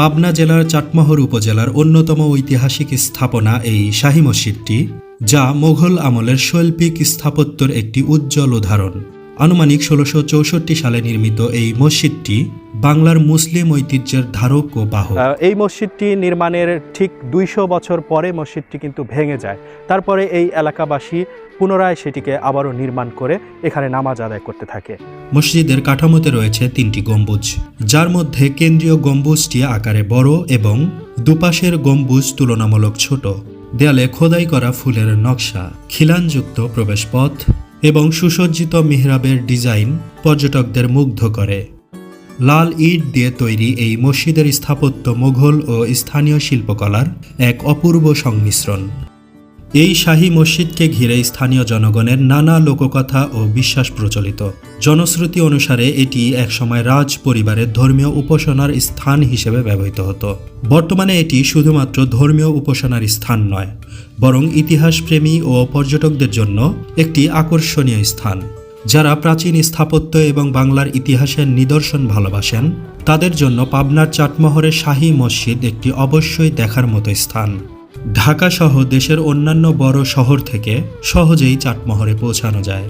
পাবনা জেলার চাটমোহর উপজেলার অন্যতম ঐতিহাসিক স্থাপনা এই শাহী মসজিদটি, যা মোঘল আমলের শৈল্পিক স্থাপত্যর একটি উজ্জ্বল উদাহরণ। আনুমানিক ষোলোশো চৌষট্টি সালে নির্মিত এই মসজিদটি বাংলার মুসলিম ঐতিহ্যের ধারক ও বাহক। এই মসজিদটি নির্মাণের ঠিক দুইশো বছর পরে মসজিদটি কিন্তু ভেঙে যায়। তারপরে এই এলাকাবাসী পুনরায় সেটিকে আবারও নির্মাণ করে এখানে নামাজ আদায় করতে থাকে। মসজিদের কাঠামোতে রয়েছে তিনটি গম্বুজ যার মধ্যে কেন্দ্রীয় গম্বুজটি আকারে বড় এবং দুপাশের গম্বুজ তুলনামূলক ছোট। দেয়ালে খোদাই করা ফুলের নকশা খিলানযুক্ত প্রবেশপথ এবং সুসজ্জিত মেহরাবের ডিজাইন পর্যটকদের মুগ্ধ করে। লাল ইট দিয়ে তৈরি এই মসজিদের স্থাপত্য মুঘল ও স্থানীয় শিল্পকলার এক অপূর্ব সংমিশ্রণ। এই শাহী মসজিদকে ঘিরে স্থানীয় জনগণের নানা লোককথা ও বিশ্বাস প্রচলিত। জনশ্রুতি অনুসারে এটি একসময় রাজ পরিবারের ধর্মীয় উপাসনার স্থান হিসেবে ব্যবহৃত হতো। বর্তমানে এটি শুধুমাত্র ধর্মীয় উপাসনার স্থান নয়, বরং ইতিহাসপ্রেমী ও পর্যটকদের জন্য একটি আকর্ষণীয় স্থান। যারা প্রাচীন স্থাপত্য এবং বাংলার ইতিহাসের নিদর্শন ভালোবাসেন, তাদের জন্য পাবনার চাটমোহরের শাহী মসজিদ একটি অবশ্যই দেখার মতো স্থান। ঢাকা সহ দেশের অন্যান্য বড় শহর থেকে সহজেই চাটমহরে পৌঁছানো যায়।